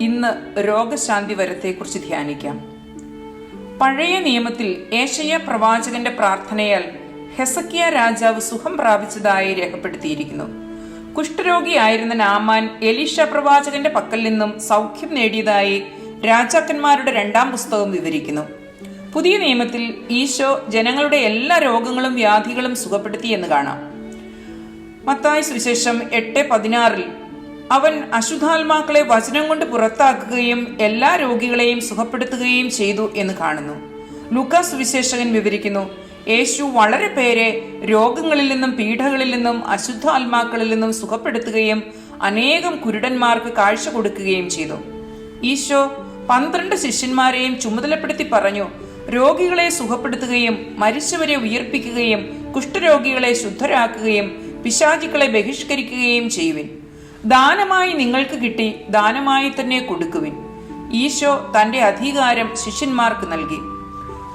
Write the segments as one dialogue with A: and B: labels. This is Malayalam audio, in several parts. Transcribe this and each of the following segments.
A: ഇന്ന് രോഗശാന്തി വരത്തെക്കുറിച്ച് ധ്യാനിക്കാം. പഴയ നിയമത്തിൽ ഏഷയ പ്രവാചകന്റെ പ്രാർത്ഥനയാൽ ഹെസക്കിയ രാജാവ് സുഖം പ്രാപിച്ചതായി രേഖപ്പെടുത്തിയിരിക്കുന്നു. കുഷ്ഠരോഗിയായിരുന്ന നാമാൻ എലീഷ പ്രവാചകന്റെ പക്കൽ നിന്നും സൗഖ്യം നേടിയതായി രാജാക്കന്മാരുടെ രണ്ടാം പുസ്തകം വിവരിക്കുന്നു. പുതിയ നിയമത്തിൽ ഈശോ ജനങ്ങളുടെ എല്ലാ രോഗങ്ങളും വ്യാധികളും സുഖപ്പെടുത്തി എന്ന് കാണാം. മത്തായ സുവിശേഷം എട്ട് പതിനാറിൽ അവൻ അശുദ്ധാത്മാക്കളെ വചനം കൊണ്ട് പുറത്താക്കുകയും എല്ലാ രോഗികളെയും സുഖപ്പെടുത്തുകയും ചെയ്തു എന്ന് കാണുന്നു. ലൂക്കാസ് സുവിശേഷകൻ വിവരിക്കുന്നു യേശു വളരെ പേരെ രോഗങ്ങളിൽ നിന്നും പീഡകളിൽ നിന്നും അശുദ്ധാത്മാക്കളിൽ നിന്നും സുഖപ്പെടുത്തുകയും അനേകം കുരുടന്മാർക്ക് കാഴ്ച കൊടുക്കുകയും ചെയ്തു. ഈശോ പന്ത്രണ്ട് ശിഷ്യന്മാരെയും ചുമതലപ്പെടുത്തി പറഞ്ഞു രോഗികളെ സുഖപ്പെടുത്തുകയും മരിച്ചവരെ ഉയർപ്പിക്കുകയും കുഷ്ഠരോഗികളെ ശുദ്ധരാക്കുകയും പിശാചുക്കളെ ബഹിഷ്കരിക്കുകയും ചെയ്യുവിൻ. ദാനമായി നിങ്ങൾക്ക് കിട്ടി ദാനമായി തന്നെ കൊടുക്കുവിൻ. ഈശോ തന്റെ അധികാരം ശിഷ്യന്മാർക്ക് നൽകി.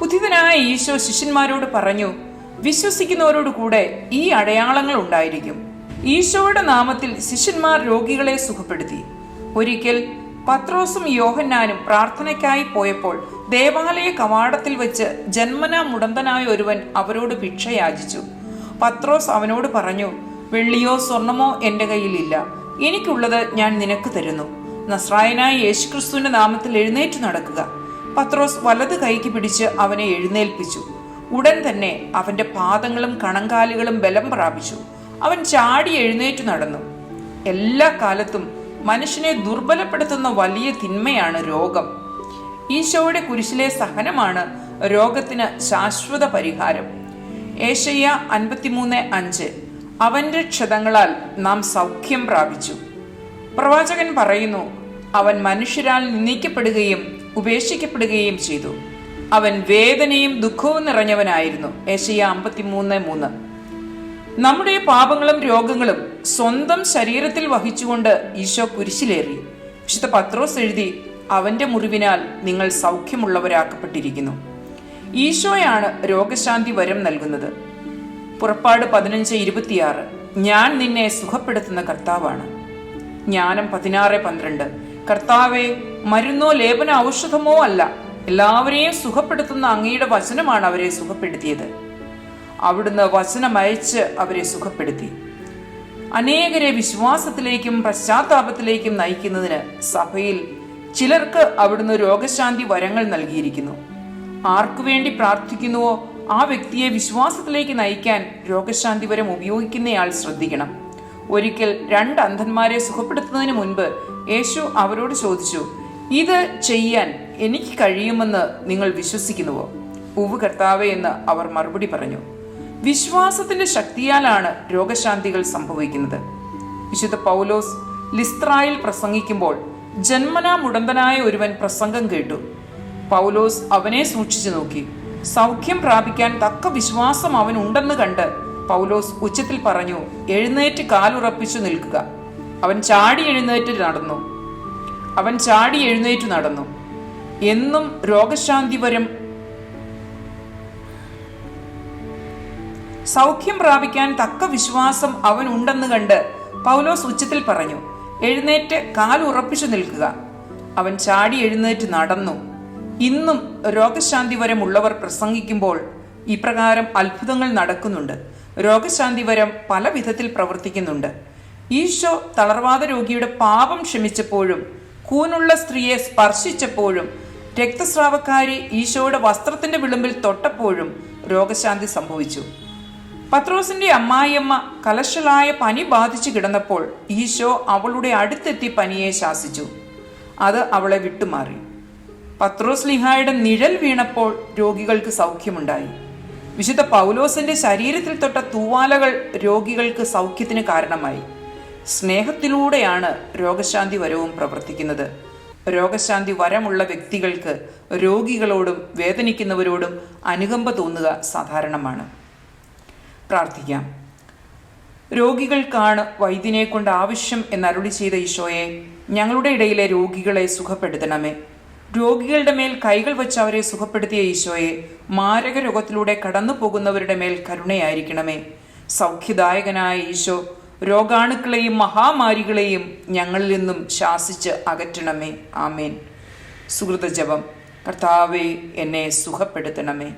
A: ഉദിതനായ ഈശോ ശിഷ്യന്മാരോട് പറഞ്ഞു വിശ്വസിക്കുന്നവരോട് കൂടെ ഈ അടയാളങ്ങൾ ഉണ്ടായിരിക്കും. ഈശോയുടെ നാമത്തിൽ ശിഷ്യന്മാർ രോഗികളെ സുഖപ്പെടുത്തി. ഒരിക്കൽ പത്രോസും യോഹന്നാനും പ്രാർത്ഥനയ്ക്കായി പോയപ്പോൾ ദേവാലയ കവാടത്തിൽ വെച്ച് ജന്മന മുടന്തനായ ഒരുവൻ അവരോട് ഭിക്ഷയാചിച്ചു പത്രോസ് അവനോട് പറഞ്ഞു വെള്ളിയോ സ്വർണമോ എന്റെ കയ്യിലില്ല. എനിക്കുള്ളത് ഞാൻ നിനക്ക് തരുന്നു. നസ്രായനായ യേശുക്രിസ്തുവിന്റെ നാമത്തിൽ എഴുന്നേറ്റ് നടക്കുക. പത്രോസ് വലത് കൈക്ക് പിടിച്ച് അവനെ എഴുന്നേൽപ്പിച്ചു. ഉടൻ തന്നെ അവന്റെ പാദങ്ങളും കണങ്കാലുകളും ബലം പ്രാപിച്ചു. അവൻ ചാടി എഴുന്നേറ്റു നടന്നു. എല്ലാ കാലത്തും മനുഷ്യനെ ദുർബലപ്പെടുത്തുന്ന വലിയ തിന്മയാണ് രോഗം. ഈശോയുടെ കുരിശിലെ സഹനമാണ് രോഗത്തിന് ശാശ്വത പരിഹാരം. ഏഷയ്യ അൻപത്തിമൂന്ന് അഞ്ച് അവന്റെ ക്ഷതങ്ങളാൽ നാം സൗഖ്യം പ്രാപിച്ചു. പ്രവാചകൻ പറയുന്നു അവൻ മനുഷ്യരാൽ നിന്ദിക്കപ്പെടുകയും ഉപേക്ഷിക്കപ്പെടുകയും ചെയ്തു. അവൻ വേദനയും ദുഃഖവും നിറഞ്ഞവനായിരുന്നു. ഏഷയ്യ അമ്പത്തിമൂന്ന് മൂന്ന്. നമ്മുടെ പാപങ്ങളും രോഗങ്ങളും സ്വന്തം ശരീരത്തിൽ വഹിച്ചുകൊണ്ട് ഈശോ കുരിശിലേറി. വിശുദ്ധ പത്രോസ് എഴുതി അവന്റെ മുറിവിനാൽ നിങ്ങൾ സൗഖ്യമുള്ളവരാക്കപ്പെട്ടിരിക്കുന്നു. ഈശോയാണ് രോഗശാന്തി വരം നൽകുന്നത്. പുറപ്പാട് പതിനഞ്ച് ഇരുപത്തിയാറ് ഞാൻ നിന്നെ സുഖപ്പെടുത്തുന്ന കർത്താവാണ്. ജ്ഞാനം പതിനാറ് പന്ത്രണ്ട് കർത്താവെ മരുന്നോ ലേപന ഔഷധമോ അല്ല. എല്ലാവരെയും സുഖപ്പെടുത്തുന്ന അങ്ങയുടെ വചനമാണ് അവരെ സുഖപ്പെടുത്തിയത്. അവിടുന്ന് വചനം അയച്ച് അവരെ സുഖപ്പെടുത്തി. അനേകരെ വിശ്വാസത്തിലേക്കും പശ്ചാത്താപത്തിലേക്കും നയിക്കുന്നതിന് സഭയിൽ ചിലർക്ക് അവിടുന്ന് രോഗശാന്തി വരങ്ങൾ നൽകിയിരിക്കുന്നു. ആർക്കു വേണ്ടി പ്രാർത്ഥിക്കുന്നുവോ ആ വ്യക്തിയെ വിശ്വാസത്തിലേക്ക് നയിക്കാൻ രോഗശാന്തി വരം ഉപയോഗിക്കുന്നയാൾ ശ്രദ്ധിക്കണം. ഒരിക്കൽ രണ്ട് അന്ധന്മാരെ സുഖപ്പെടുത്തുന്നതിന് മുൻപ് യേശു അവരോട് ചോദിച്ചു ഇത് ചെയ്യാൻ എനിക്ക് കഴിയുമെന്ന് നിങ്ങൾ വിശ്വസിക്കുന്നുവോ? ഉവ് കർത്താവേ എന്ന് അവർ മറുപടി പറഞ്ഞു. വിശ്വാസത്തിന്റെ ശക്തിയാലാണ് രോഗശാന്തികൾ സംഭവിക്കുന്നത്. വിശുദ്ധ പൗലോസ് ലിസ്ത്രായിൽ പ്രസംഗിക്കുമ്പോൾ ജന്മനാ മുടന്തനായ ഒരുവൻ പ്രസംഗം കേട്ടു. പൗലോസ് അവനെ സൂക്ഷിച്ചു നോക്കി. സൗഖ്യം പ്രാപിക്കാൻ തക്ക വിശ്വാസം അവൻ ഉണ്ടെന്ന് കണ്ട് പൗലോസ് ഉച്ചത്തിൽ പറഞ്ഞു എഴുന്നേറ്റ് കാലുറപ്പിച്ചു നിൽക്കുക. അവൻ ചാടി എഴുന്നേറ്റ് നടന്നു. അവൻ ചാടി എഴുന്നേറ്റ് നടന്നു. എന്നും രോഗശാന്തി വരം സൗഖ്യം പ്രാപിക്കാൻ തക്ക വിശ്വാസം അവൻ ഉണ്ടെന്ന് കണ്ട് പൗലോസ് ഉച്ചത്തിൽ പറഞ്ഞു എഴുന്നേറ്റ് കാലുറപ്പിച്ചു നിൽക്കുക. അവൻ ചാടി എഴുന്നേറ്റ് നടന്നു. ഇന്നും രോഗശാന്തി വരം ഉള്ളവർ പ്രസംഗിക്കുമ്പോൾ ഇപ്രകാരം അത്ഭുതങ്ങൾ നടക്കുന്നുണ്ട്. രോഗശാന്തി വരം പല വിധത്തിൽ പ്രവർത്തിക്കുന്നുണ്ട്. ഈശോ തളർവാദ രോഗിയുടെ പാപം ക്ഷമിച്ചപ്പോഴും കൂനുള്ള സ്ത്രീയെ സ്പർശിച്ചപ്പോഴും രക്തസ്രാവക്കാരി ഈശോയുടെ വസ്ത്രത്തിന്റെ വിളിമ്പിൽ തൊട്ടപ്പോഴും രോഗശാന്തി സംഭവിച്ചു. പത്രോസിന്റെ അമ്മായിയമ്മ കലശലായ പനി ബാധിച്ചു കിടന്നപ്പോൾ ഈശോ അവളുടെ അടുത്തെത്തി പനിയെ ശാസിച്ചു. അത് അവളെ വിട്ടുമാറി. പത്രോസ് ലിഹായുടെ നിഴൽ വീണപ്പോൾ രോഗികൾക്ക് സൗഖ്യമുണ്ടായി. വിശുദ്ധ പൗലോസിന്റെ ശരീരത്തിൽ തൊട്ട തൂവാലകൾ രോഗികൾക്ക് സൗഖ്യത്തിന് കാരണമായി. സ്നേഹത്തിലൂടെയാണ് രോഗശാന്തി വരവും പ്രവർത്തിക്കുന്നത്. രോഗശാന്തി വരമുള്ള വ്യക്തികൾക്ക് രോഗികളോടും വേദനിക്കുന്നവരോടും അനുകമ്പ തോന്നുക സാധാരണമാണ്. പ്രാർത്ഥിക്കാം. രോഗികൾക്കാണ് വൈദ്യനെ കൊണ്ട് ആവശ്യം എന്നരുളി ചെയ്ത ഈശോയെ ഞങ്ങളുടെ ഇടയിലെ രോഗികളെ സുഖപ്പെടുത്തണമേ. രോഗികളുടെ മേൽ കൈകൾ വെച്ച് അവരെ സുഖപ്പെടുത്തിയ ഈശോയെ മാരക രോഗത്തിലൂടെ കടന്നു പോകുന്നവരുടെ മേൽ കരുണയായിരിക്കണമേ. സൗഖ്യദായകനായ ഈശോ രോഗാണുക്കളെയും മഹാമാരികളെയും ഞങ്ങളിൽ നിന്നും ശാസിച്ച് അകറ്റണമേ. ആമേൻ. സുഹൃത ജപം കർത്താവെ എന്നെ സുഖപ്പെടുത്തണമേ.